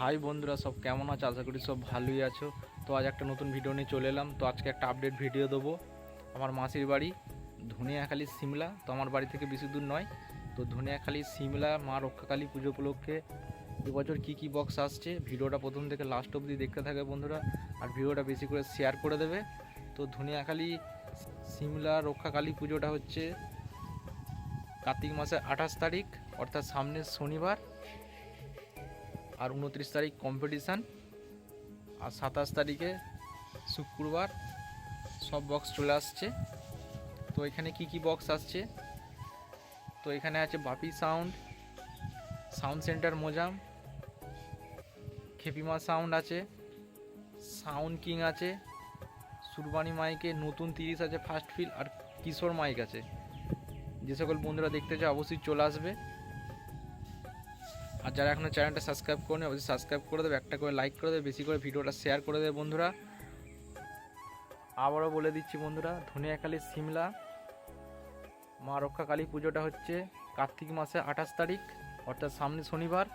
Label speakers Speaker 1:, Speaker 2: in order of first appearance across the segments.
Speaker 1: High বন্ধুরা, সব কেমন আছো? আশা করি সব ভালোই আছো। তো আজ একটা নতুন ভিডিও নিয়ে চলে এলাম। তো আজকে একটা আপডেট ভিডিও দেবো। আমার মাসির বাড়ি ধনিয়াখালী সিমলা। তো আমার বাড়ি থেকে বেশি দূর নয়। তো ধনিয়াখালী সিমলা মা রক্ষাকালী পুজো উপলক্ষে এবছর কী কী বক্স আসছে? ভিডিওটা প্রথম থেকে লাস্ট অবধি দেখতে থাকে বন্ধুরা। আর ভিডিওটা বেশি করে শেয়ার করে দেবে। তো ধনিয়াখালী সিমলা রক্ষাকালী পুজোটা হচ্ছে কার্তিক মাসের আঠাশ তারিখ, অর্থাৎ সামনের শনিবার। আর উনত্রিশ তারিখ কম্পিটিশান আর সাতাশ তারিখে শুক্রবার সব বক্স চলে আসছে। তো এখানে কি কি বক্স আসছে? তো এখানে আছে Bapi sound sound centre Mojam, Khepima sound আছে সাউন্ড কিং আছে সুরবানি মাইকে নতুন তিরিশ আছে ফার্স্ট ফিল আর কিশোর মাইক আছে। যে সকল বন্ধুরা দেখতে চায় অবশ্যই চলে আসবে। আর যারা এখনও চ্যানেলটা সাবস্ক্রাইব করেনি, অবশ্যই সাবস্ক্রাইব করে দেবে, একটা করে লাইক করে দেবে, বেশি করে ভিডিওটা শেয়ার করে দেবে বন্ধুরা। আবারও বলে দিচ্ছি বন্ধুরা, ধনিয়াখালী সিমলা মা রক্ষা কালী পুজোটা হচ্ছে কার্তিক মাসে আঠাশ তারিখ, অর্থাৎ সামনে শনিবার,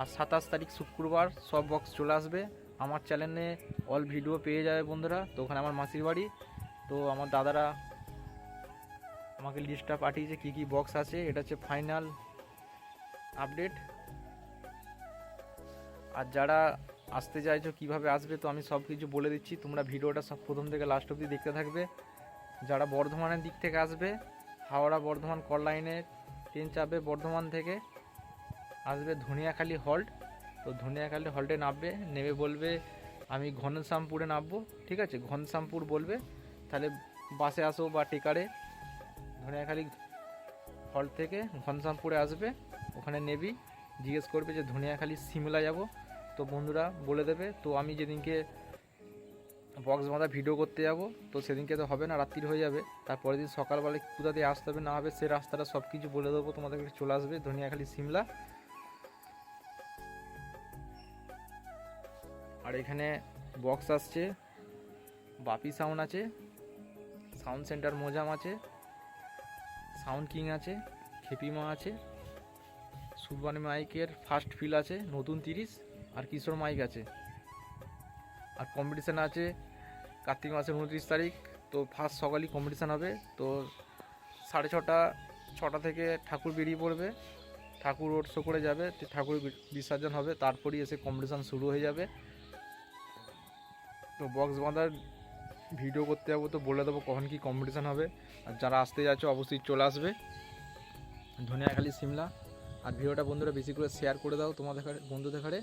Speaker 1: আর সাতাশ তারিখ শুক্রবার সব বক্স চলে আসবে। আমার চ্যানেলে অল ভিডিও পেয়ে যাবে বন্ধুরা, তো ওখানে আমার মাসির বাড়ি। তো আমার দাদারা আমাকে লিস্টটা পাঠিয়েছে, কী কী বক্স আছে, এটা হচ্ছে ফাইনাল আপডেট আর যারা আসতে চাইছো, কীভাবে আসবে, তো আমি সব কিছু বলে দিচ্ছি। তোমরা ভিডিওটা সব প্রথম থেকে লাস্ট অবধি দেখতে থাকবে। যারা বর্ধমানের দিক থেকে আসবে, হাওড়া বর্ধমান কল লাইনে ট্রেন চাপবে বর্ধমান থেকে, আসবে ধনিয়াখালী হল্ট তো ধনিয়াখালী হল্টে নামবে, নেমে বলবে, আমি ঘনশ্যামপুরে নামবো। ঠিক আছে, ঘনশ্যামপুর বলবে, তাহলে বাসে আসো বা টেকারে। ধনিয়াখালী হল্ট থেকে ঘনশ্যামপুরে আসবে, ওখানে নেবি। জিজ্ঞেস করবে যে, ধনিয়াখালী সিমলা যাব? তো বন্ধুরা বলে দেবে, তো আমি যেদিনকে বক্স বাঁধা ভিডিও করতে যাব, তো সেদিনকে তো হবে না, রাত্রির হয়ে যাবে। তারপরের দিন সকালবেলা কোথা দিয়ে আসতে হবে না হবে, সে রাস্তাটা সব কিছু বলে দেবো তোমাদেরকে চলে আসবে, ধনিয়াখালী, সিমলা। আর এখানে বক্স আসছে, বাপি সাউন্ড আছে সাউন্ড সেন্টার মোজাম আছে সাউন্ড কিং আছে, খেপিমা আছে সুরবানি মাইকের ফার্স্ট ফিল আছে, নতুন তিরিশ। আর কিশোর মাইক আছে। আর কম্পিটিশান আছে কার্তিক মাসের উনত্রিশ তারিখ, তো ফার্স্ট সকালই কম্পিটিশান হবে। তো সাড়ে ছটা ছটা থেকে ঠাকুর বেরিয়ে পড়বে। ঠাকুর রোড শো করে যাবে, তো ঠাকুর বিসর্জন হবে, তারপরেই এসে কম্পিটিশান শুরু হয়ে যাবে। তো বক্স বাঁধার ভিডিও করতে যাব, তো বলে দেবো কখন কি কম্পিটিশান হবে। আর যারা আসতে যাচ্ছ, অবশ্যই চলে আসবে। ধনিয়াখালী সিমলা। আর ভিডিওটা বন্ধুরা বেশি করে শেয়ার করে দাও তোমাদের বন্ধুদের ঘরে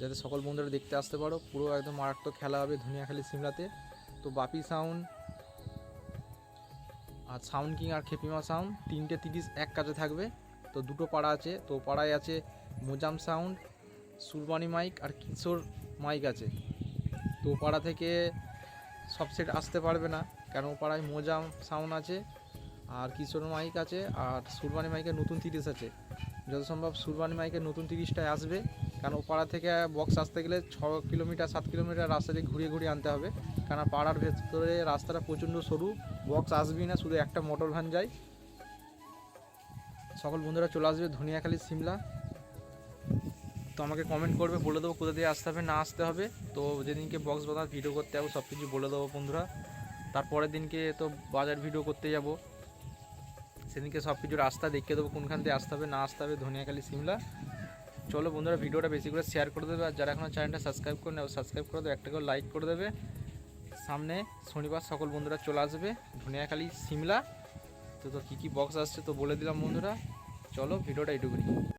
Speaker 1: যাতে সকল বন্ধুরা দেখতে আসতে পারো। পুরো একদম মারাত্মক খেলা হবে ধনিয়াখালী সিমলাতে। তো বাপি সাউন্ড আর সাউন্ড কিং আর খেপিমা সাউন্ড, তিনটে তিরিশ এক কাজে থাকবে। তো দুটো পাড়া আছে, তো পাড়ায় আছে মোজাম সাউন্ড সুরবানি মাইক আর কিশোর মাইক আছে। তো পাড়া থেকে সব সেট আসতে পারবে না, কেন পাড়ায় মোজাম সাউন্ড আছে আর কিশোর মাইক আছে আর সুরবানি মাইকের নতুন তিরিশ আছে। যত সম্ভব সুরবানি মাইকের নতুন তিরিশটায় আসবে। কারণ পাড়া থেকে বক্স আসতে গেলে ছ কিলোমিটার, সাত কিলোমিটার রাস্তা দিয়ে ঘুরিয়ে ঘুরিয়ে আনতে হবে। কারণ পাড়ার ভেতরে রাস্তাটা প্রচণ্ড সরু বক্স আসবেই না, শুধু একটা মোটর ভ্যান যায়। সকল বন্ধুরা চলে আসবে ধনিয়াখালী, সিমলা। তো আমাকে কমেন্ট করবে, বলে দেবো কোথা দিয়ে আসতে হবে, না আসতে হবে। তো যেদিনকে বক্স বাজার ভিডিও করতে যাব সব কিছু বলে দেবো বন্ধুরা। তারপরের দিনকে তো বাজার ভিডিও করতে যাব। সেদিনকে সব কিছু রাস্তা দেখিয়ে দেবো, কোনখান দিয়ে আসতে হবে, না আসতে হবে, ধনিয়াখালি, সিমলা। চলো বন্ধুরা, ভিডিওটা বেশি করে শেয়ার করে দেবে, আর যারা এখনও চ্যানেলটা সাবস্ক্রাইব করে নেবে সাবস্ক্রাইব করে দেবে একটা করে লাইক করে দেবে। সামনে শনিবার সকল বন্ধুরা চলে আসবে, ধনিয়াখালি, সিমলা। তো তো কী কী বক্স আসছে তো বলে দিলাম বন্ধুরা। চলো ভিডিওটা এইটুকুনি।